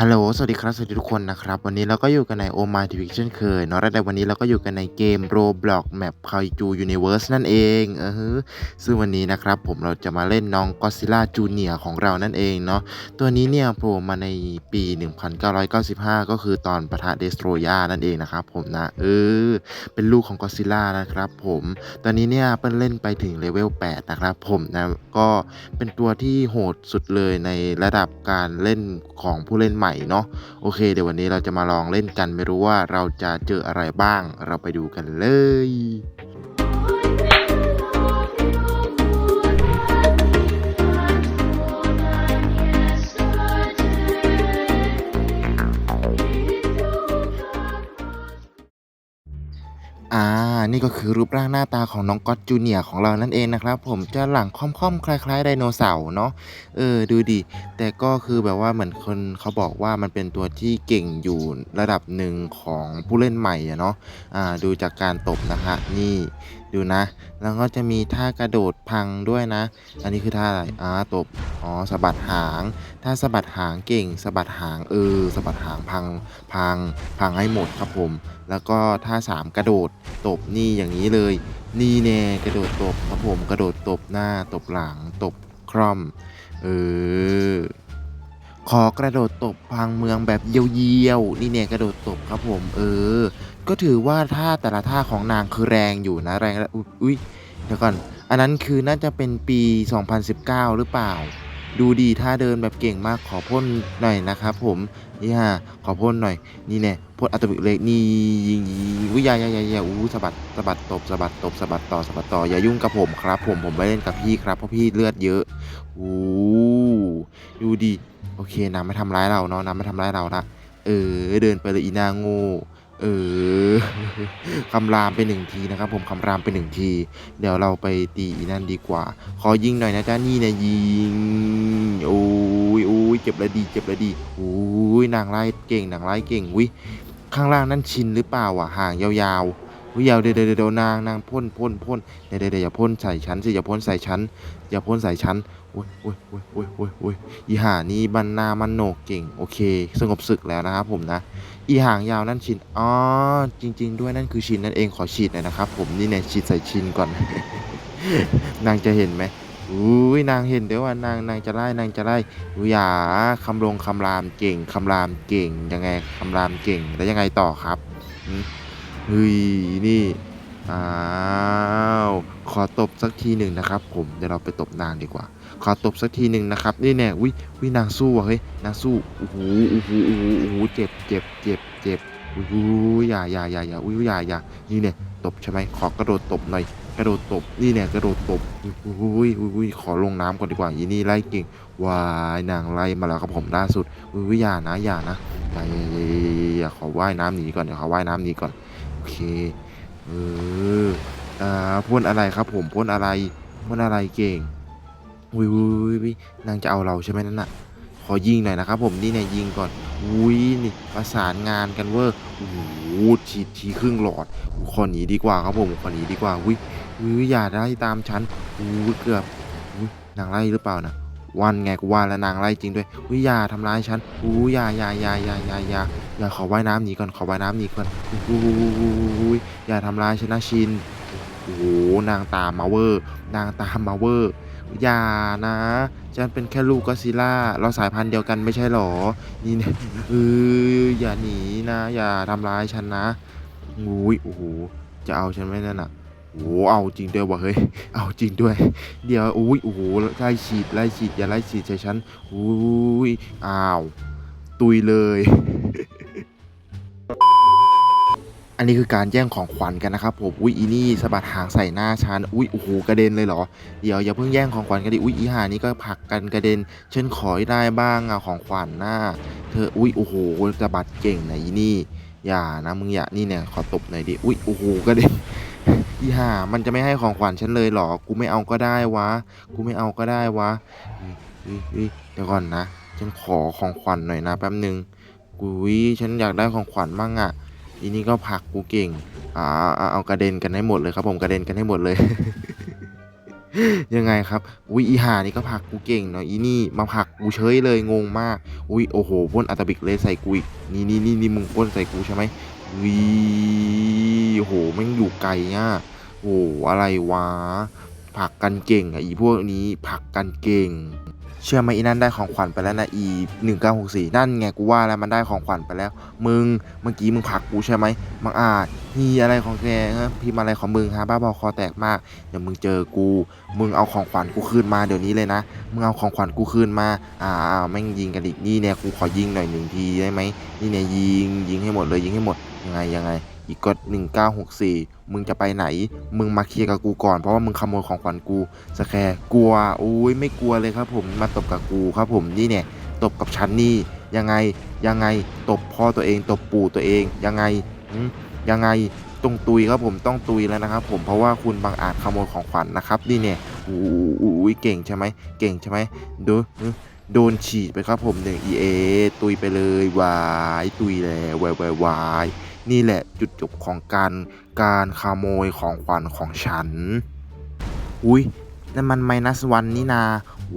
ฮัลโหล สวัสดีครับ สวัสดีทุกคนนะครับ วันนี้เราก็อยู่กันใน o m a t v เช่นเคยเนาะและในวันนี้เราก็อยู่กันในเกม Roblox Map Kaiju Universe นั่นเองเออฮึซึ่งวันนี้นะครับผมเราจะมาเล่นน้อง Godzilla Junior ของเรานั่นเองเนาะ ตัวนี้เนี่ยโผล่มาในปี 1995 ก็คือตอนปะทะเดสโทรยานั่นเองนะครับผมนะ เออ เป็นลูกของ Godzilla นะครับผม ตอนนี้เนี่ยเปิ้ลเล่นไปถึงเลเวล 8 นะครับผมนะ ก็เป็นตัวที่โหดสุดเลยในระดับการเล่นของผู้เล่นใหม่เนาะโอเค เดี๋ยววันนี้เราจะมาลองเล่นกันไม่รู้ว่าเราจะเจออะไรบ้าง เราไปดูกันเลย นี่ก็คือรูปร่างหน้าตาของน้องก๊อตจูเนียของเรานั่นเองนะครับ ผมจะหลังค่อมๆคล้ายๆไดโนเสาร์เนาะเออดูดิแต่ก็คือแบบว่าเหมือนคนเขาบอกว่ามันเป็นตัวที่เก่งอยู่ระดับหนึ่งของผู้เล่นใหม่อะเนาะอ่าดูจากการตบนะฮะนี่ดูนะ แล้วก็จะมีท่ากระโดดพังด้วยนะ อันนี้คือท่าอะไรอ่าตบอ๋อสะบัดหาง ถ้าสะบัดหางเก่งสะบัดหางเออสะบัดหางพังพังพังให้หมดครับผม แล้วก็ท่าสามกระโดดตบนี่อย่างนี้เลย นี่แน่กระโดดตบครับผมกระโดดตบหน้าตบหลังตบคร่อมเออขอกระโดดตบพังเมืองแบบเยียวๆนี่เนี่ยกระโดดตบครับผม เออ ก็ถือว่าท่าแต่ละท่าของนางคือแรงอยู่นะแรงแล้วอุ๊ยเดี๋ยวก่อน อันนั้นคือน่าจะเป็นปี 2019 หรือเปล่า ดูดีท่าเดินแบบเก่งมากขอพ่นหน่อยนะครับผมนี่ฮะขอพ่นหน่อย นี่แน่พ่นอัตบิเล็กนี่ยิงวิยายายายาอู้สะบัดสะบัดตบสะบัดตบสะบัดต่อสะบัดต่ออย่ายุ่งกับผมครับ ผมผมไม่เล่นกับพี่ครับเพราะพี่เลือดเยอะอู้ดูดีโอเคนางไม่ทำร้ายเราเนาะนางไม่ทำร้ายเราละเออเดินไปเลยอีนางโง่ เออคำรามไปหนึ่งทีนะครับ ผมคำรามไปหนึ่งที เดี๋ยวเราไปตีนั่นดีกว่า ขอยิงหน่อยนะจ๊ะนี่นะยิงโอ้ยโอ้ยเจ็บแล้วดีเจ็บแล้วดีโอ้ยนางไล่เก่งนางไล่เก่งวิข้างล่างนั่นชินหรือเปล่าอะห่างยาวๆ วิยาวเดี๋ยวเดี๋ยวเดี๋ยวนางนางพ่นพ่นพ่นเดี๋ยวเดี๋ยวอย่าพ่นใส่ฉันสิอย่าพ่นใส่ฉันอย่าพ่นใส่ฉันโอ้ยโอ้ยโอ้ยโอ้ยโอ้ยโอ้ยอีห่านี่บันนามันโหนกเก่งโอเค สงบศึกแล้วนะครับผมนะ อีหางยาวนั่นชินอ๋อจริง ๆ ด้วยนั่นคือชินนั่นเองขอฉีดหน่อยนะครับ ผมนี่เนี่ยฉีดใส่ชินก่อน นางจะเห็นไหมอุ้ยนางเห็นเดี๋ยวว่านางนางจะไล่นางจะไล่อย่าคำลงคำรามเก่งคำรามเก่งยังไงคำรามเก่งแล้วยังไงต่อครับหื เฮ้ยนี่อ้าวขอตบสักทีหนึ่งนะครับ ผมเดี๋ยวเราไปตบนางดีกว่า ขอตบสักทีหนึ่งนะครับ นี่แน่วิวินางสู้ว่ะเฮ้ยนางสู้โอ้โหโอ้โหโอ้โหโอ้โหเจ็บเจ็บเจ็บเจ็บอุ้ยอย่าอย่าอย่าอย่าอุ้ยอย่าอย่านี่เนี่ยตบใช่ไหมขอกระโดดตบหน่อยกระโดดตบนี่เนี่ยกระโดดตบอุ้ยอุ้ยขอลงน้ำก่อนดีกว่ายีนี่ไล่เก่งวายนางไล่มาแล้วครับผมล่าสุดอุ้ยอย่านะอย่านะอย่าอย่าอย่าอย่าอย่าขอว่ายน้ำหนีก่อนเดี๋ยวขอว่ายน้ำหนีก่อน เคเอออ่าพ่นอะไรครับผมพ่นอะไรพ่นอะไรเก่งอุ้ยอุ้ยนางจะเอาเราใช่ไหมนั่นน่ะขอยิงหน่อยนะครับผมนี่เนี่ยยิงก่อนอุ้ยนี่ประสานงานกันเวอร์โอ้โหฉีดทีครึ่งหลอดขอหนีดีกว่าครับผมขอหนีดีกว่าอุ้ยอุ้ยอย่าได้ตามฉันอุ้ยเกือบอุ้ยนางไล่หรือเปล่านะ วันไงกูว่าแล้วนางไล่จริงด้วยอุ้ยยาทำร้ายฉันอุ้ยอย่ายายายายายาอย่าขอว่ายน้ำหนีก่อนขอว่ายน้ำหนีก่อนอุ้ยอย่าทำร้ายฉันนะชินโอ้โหนางตามมาเวอร์นางตามมาเวอร์อย่านะ ฉันเป็นแค่ลูกก็ซิล่า เราสายพันธุ์เดียวกันไม่ใช่หรอ นี่เนี่ยเอออย่าหนีนะ อย่าทำร้ายฉันนะอุ้ยโอ้โห จะเอาฉันไหมนั่นอะ โอ้เอาจริงด้วยวะเฮ้ย เอาจริงด้วย เดี๋ยวอุ้ยโอ้โหไล่ฉีดไล่ฉีดอย่าไล่ฉีดใส่ฉันอุ้ยอ้าว ตุยเลย อันนี้คือการแย่งของขวัญกันนะครับผมอุ้ยอีนี่สะบัดหางใส่หน้าฉันอุ้ยโอ้โหกระเด็นเลยเหรอเดี๋ยวอย่าเพิ่งแย่งของขวัญกันดิอุ้ยอีหานี่ก็ผลักกันกระเด็นฉันขอได้บ้างอะของขวัญหน้า เธออุ้ยโอ้โหสะบัดเก่งนะอีนี่อย่านะมึงอย่านี่เนี่ยขอตบหน่อยดิอุ้ยโอ้โหกระเด็น อีห่ามันจะไม่ให้ของขวัญฉันเลยเหรอ กูไม่เอาก็ได้วะ กูไม่เอาก็ได้วะเฮ้ยเดี๋ยวก่อนนะ ฉันขอของขวัญหน่อยนะแป๊บหนึ่งกูวิฉันอยากได้ของขวัญมั่งอะอีนี่ก็ผักกูเก่ง อ่าเอากระเด็นกันให้หมดเลยครับ ผมกระเด็นกันให้หมดเลย ยังไงครับอุ๊ยอีหานี่ก็ผักกูเก่งเนาะอีนี่มาผักกูเฉยเลยงงมากอุ๊ยโอ้โหพ่นอัตบิกเลสใส่กูอีกนี่นี่นี่นี่มึงพ่นใส่กูใช่ไหมวีโอ้โหแม่งอยู่ไกลอะ อ้โหอะไรวะผักกันเก่งอะอีพวกนี้ผักกันเก่ง เชื่อไหมอีนั่นได้ของขวัญไปแล้วนะอี1964นั่นไงกูว่าแล้วมันได้ของขวัญไปแล้ว มึงเมื่อกี้มึงผักกูใช่ไหมมังอาจฮีอะไรของแกฮะพิมพ์อะไรของมึงฮะบ้าบอคอแตกมากเดี๋ยวมึงเจอกู มึงเอาของขวัญกูคืนมาเดี๋ยวนี้เลยนะมึงเอาของขวัญกูคืนมาอ่าแม่งยิงกันอีกนี่เนี่ยกูขอยิงหน่อยหนึ่งทีได้ไหมนี่เนี่ยยิงยิงให้หมดเลยยิงให้หมดยังไงยังไง อีกกด1964 มึงจะไปไหน มึงมาเคลียร์กับกูก่อน เพราะว่ามึงขโมยของขวัญกูสแคร์กลัวอุ้ยไม่กลัวเลยครับผมมาตบกับกูครับผมนี่เนี่ยตบกับฉันนี่ยังไงยังไงตบพ่อตัวเองตบปู่ตัวเองยังไงยังไงต้องตุยครับผมต้องตุยแล้วนะครับ ผมเพราะว่าคุณบางอาจขโมยของขวัญนะครับนี่เนี่ยอู้อุ้ยเก่งใช่ไหมเก่งใช่ไหมดูโดนฉีดไปครับผมหนึ่ง EA ตุยไปเลยวายตุยแล้ววายวายวาย นี่แหละจุดจบของการการขโมยของขวัญของฉัน อุ้ยนั่นมันไมนัสวันนี่นา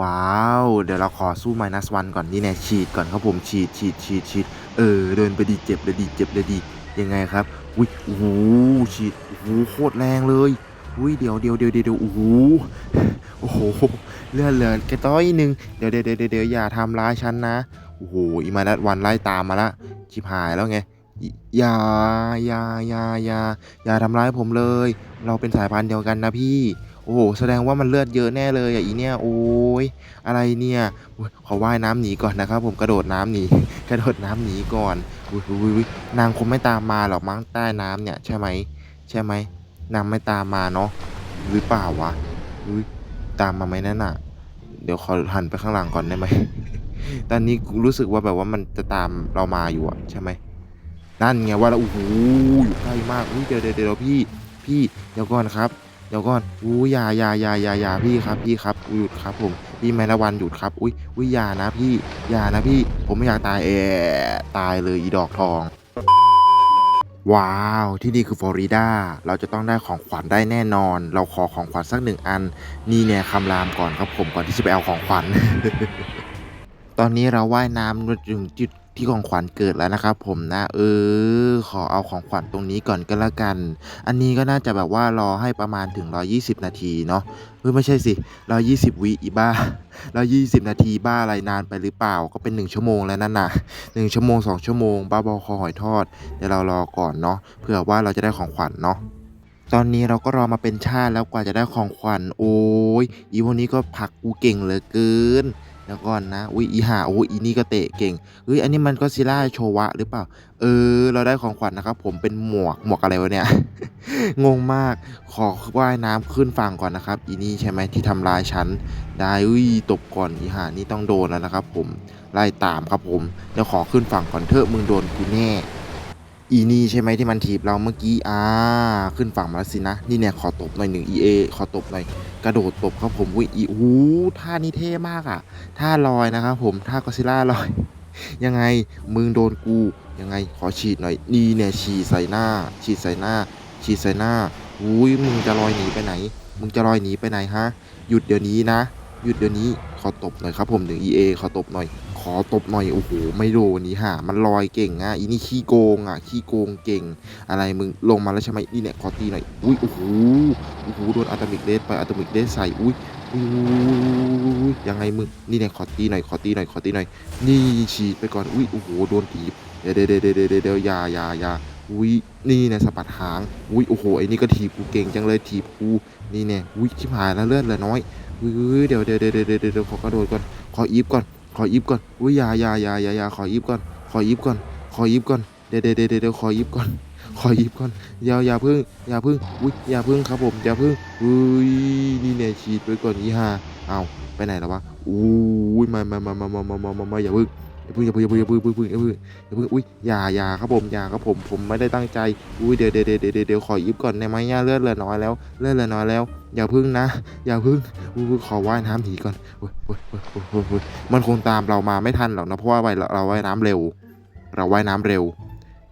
ว้าว เดี๋ยวเราขอสู้ไมนัสวันก่อนนี่แน่ฉีดก่อนครับผมฉีดฉีดฉีดฉีดเออ เดินไปดีเจ็บเลยดีเจ็บเลยดียังไงครับ อุ้ยโอ้โหฉีดโอ้โหโคตรแรงเลยอุ้ยเดี๋ยวเดี๋ยวเดี๋ยวเดี๋ยวโอ้โหโอ้โหเลื่อนเลือนแกต้อยหนึ่งเดี๋ยวเดี๋ยวเดี๋ยวเดี๋ยวอย่าทำร้ายฉันนะโอ้โหอีมานัสวันไล่ตามมาละชิบหายแล้วไง อย่าอย่าอย่าอย่าอย่าทำร้ายผมเลย เราเป็นสายพันธุ์เดียวกันนะพี่ โอ้โห แสดงว่ามันเลือดเยอะแน่เลยอะอีเนี่ย โอ้ย อะไรเนี่ย ขอว่ายน้ำหนีก่อนนะครับ ผมกระโดดน้ำหนี กระโดดน้ำหนีก่อนอุ้ยอุ้ยนางคงไม่ตามมาหรอกมั้งใต้น้ำเนี่ยใช่ไหม ใช่ไหม นางไม่ตามมาเนาะ หรือเปล่าวะอุ้ยตามมาไหมนั่นน่ะ เดี๋ยวขอหันไปข้างหลังก่อนได้ไหม ตอนนี้รู้สึกว่าแบบว่ามันจะตามเรามาอยู่อะใช่ไหม นั่นไงว่าแล้วโอ้โหอยู่ใกล้มากอุ้ยเดี๋ยวเดี๋ยวเดี๋ยวพี่พี่เดี๋ยวก่อนครับเดี๋ยวก่อนอู้ยายายายายาพี่ครับพี่ครับหยุดครับผมพี่แมละวันหยุดครับอุ้ยอุ้ยยานะพี่ยานะพี่ผมไม่อยากตายเอตายเลยอีดอกทอง ว้าว ที่นี่คือฟลอริดาเราจะต้องได้ของขวัญได้แน่นอน เราขอของขวัญสักหนึ่งอัน นี่เนี่ยคำรามก่อนครับผมก่อนที่จะไปเอาของขวัญตอนนี้เราว่ายน้ำมาถึงจุด ที่ของขวัญเกิดแล้วนะครับผมนะ เออ ขอเอาของขวัญตรงนี้ก่อนก็แล้วกัน อันนี้ก็น่าจะแบบว่ารอให้ประมาณถึง 120 นาทีเนาะเฮ้ยไม่ใช่สิ 120 วิอีบ้า 120 นาทีบ้าอะไรนานไปหรือเปล่าก็เป็น 1 ชั่วโมงแล้วนั่นน่ะ1ชั่วโมง 2 ชั่วโมง บ้าบอคอหอยทอด เดี๋ยวเรารอก่อนเนาะเผื่อว่าเราจะได้ของขวัญเนาะตอนนี้เราก็รอมาเป็นชาติแล้วกว่าจะได้ของขวัญโอ้ยอีพวกนี้ก็ผักกูเก่งเหลือเกิน เดี๋ยวก่อนนะ อุ้ยอีหาโอ้อีนี่ก็เตะเก่งเฮ้ยอันนี้มันก็ซิล่าโชวะหรือเปล่า เออ เราได้ของขวัญนะครับ ผมเป็นหมวกหมวกอะไรวะเนี่ย งงมาก ขอว่ายน้ำขึ้นฝั่งก่อนนะครับ อีนี่ใช่ไหมที่ทำร้ายฉัน ได้อุ้ยตบก่อนอีหานี่ต้องโดนแล้วนะครับ ผมไล่ตามครับผมเดี๋ยวขอขึ้นฝั่งก่อนเถอะมึงโดนกูแน่ อีนี่ใช่ไหมที่มันถีบเราเมื่อกี้อ่าขึ้นฝั่งมาแล้วสินะ นี่เนี่ยขอตบหน่อยหนึ่ง EA ขอตบหน่อยกระโดดตบครับผมอุ้ยอีหูท่านี้เท่มากอะท่าลอยนะครับผมท่ากอซิล่าลอย ยังไงมึงโดนกูยังไงขอฉีดหน่อยนี่เนี่ยฉีดใส่หน้า ฉีดใส่หน้า ฉีดใส่หน้าอุ้ยมึงจะลอยหนีไปไหน มึงจะลอยหนีไปไหนฮะหยุดเดี๋ยวนี้นะหยุดเดี๋ยวนี้ขอตบหน่อยครับผมหนึ่ง EA ขอตบหน่อย อตบหน่อยโอ้โหไม่โดนนี่ฮะมันลอยเก่งอะอีนี่ขี้โกงอะขี้โกงเก่ง อะไรมึงลงมาแล้วใช่ไหมนี่เนี่ยขอตีหน่อยอุ้ยโอ้โหโอ้โหโดนอะตอมิกเดสไปอะตอมิกเดสใส่อุ้ยอุ้ยยังไงมึงนี่เนี่ยขอตีหน่อยขอตีหน่อยขอตีหน่อยนี่ฉีดไปก่อนอุ้ยโอ้โหโดนถีบเดี๋ยวเดี๋ยวเดี๋ยวเดี๋ยวเดี๋ยายายาอุ้ยนี่เนี่ยสะบัดหางอุ้ยโอ้โหไอ้นี่ก็ถีบกูเก่งจังเลยถีบกูนี่เนี่ยอุ้ยชิบหายแล้วเลือดเหลือน้อยอุ้ยเดี๋ยวเดี๋ยวเดี๋ยวเดี๋ยวเดี๋ยวขอกระโดดก่อนขออีฟก่อน ขออิฟก่อนอุ้ยยายายายายาขออิฟก่อน ขออิฟก่อน ขออิฟก่อน เดี๋ยวเดี๋ยวเดี๋ยวเดขออิฟก่อน ขออิฟก่อน อย่าอย่าพึ่ง อย่าพึ่ง อุ้ยอย่าพึ่งครับผม อย่าพึ่ง อุ้ย นี่เนี่ยฉีดไปก่อนยี่ห้าเอาไปไหนแล้ววะ อุ้ยมามามามามามามามาอย่าพึ่ง อย่าพึ่งอย่าพึ่งอย่าพึ่งอย่าพึ่งอย่าพึ่งอย่าพึ่งอย่าพึ่งอุ้ยอย่าอย่าครับผมอย่าครับผมผมไม่ได้ตั้งใจอุ้ยเดี๋ยวเดี๋ยวเดี๋ยวเดี๋ยวเดี๋ยวขอยิบก่อนได้ไหมย่าเลือดเหลือน้อยแล้วเลือดเหลือน้อยแล้ว อย่าพึ่งนะ อย่าพึ่งอุ้ยขอว่ายน้ำหนีก่อนโอ้ยโอ้ยอ้ยโอ้ยอ้ยโอ้ยมันคงตามเรามาไม่ทันหรอกนะเพราะว่าเราเราว่ายน้ำเร็ว เราว่ายน้ำเร็ว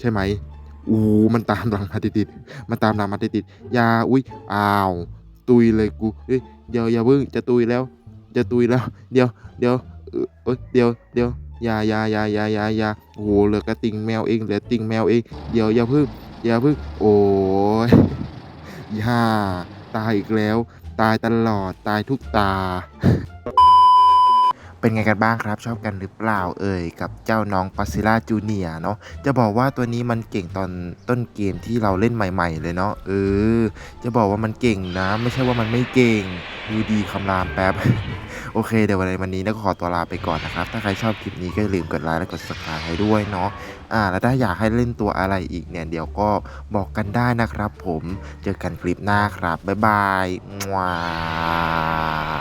ใช่ไหมอู้มันตามหลังมาติดๆมันตามหลังมาติดๆอย่าอุ้ยอ้าว ตุยเลยกูเฮ้ยเดี๋ยวอย่าพิ่งจะตุยแล้ว จะตุยแล้ว เดี๋ยวเดี๋ยวเอ้ยเดี๋ยวเดี๋ยว ยายายายายายาโอ้โหเหลือกระติ่งแมวเองเหลือติ่งแมวเอง เดี๋ยวอย่าเพิ่งอย่าเพิ่งโอ้ยย่าตายอีกแล้ว ตายตลอดตายทุกตา เป็นไงกันบ้างครับ ชอบกันหรือเปล่าเอ่ยกับเจ้าน้องปัสซิล่าจูเนียเนาะจะบอกว่าตัวนี้มันเก่งตอนต้นเกมที่เราเล่นใหม่ ๆ เลยเนาะเออ จะบอกว่ามันเก่งนะ ไม่ใช่ว่ามันไม่เก่งดูดีคำรามแป๊บ โอเคเดี๋ยววันนี้นะก็ขอตัวลาไปก่อนนะครับ ถ้าใครชอบคลิปนี้ก็อย่าลืมกดไลค์และกด subscribe ให้ด้วยเนาะอ่าแล้วถ้าอยากให้เล่นตัวอะไรอีกเนี่ย เดี๋ยวก็บอกกันได้นะครับผมเจอกันคลิปหน้าครับบ๊ายบายว้า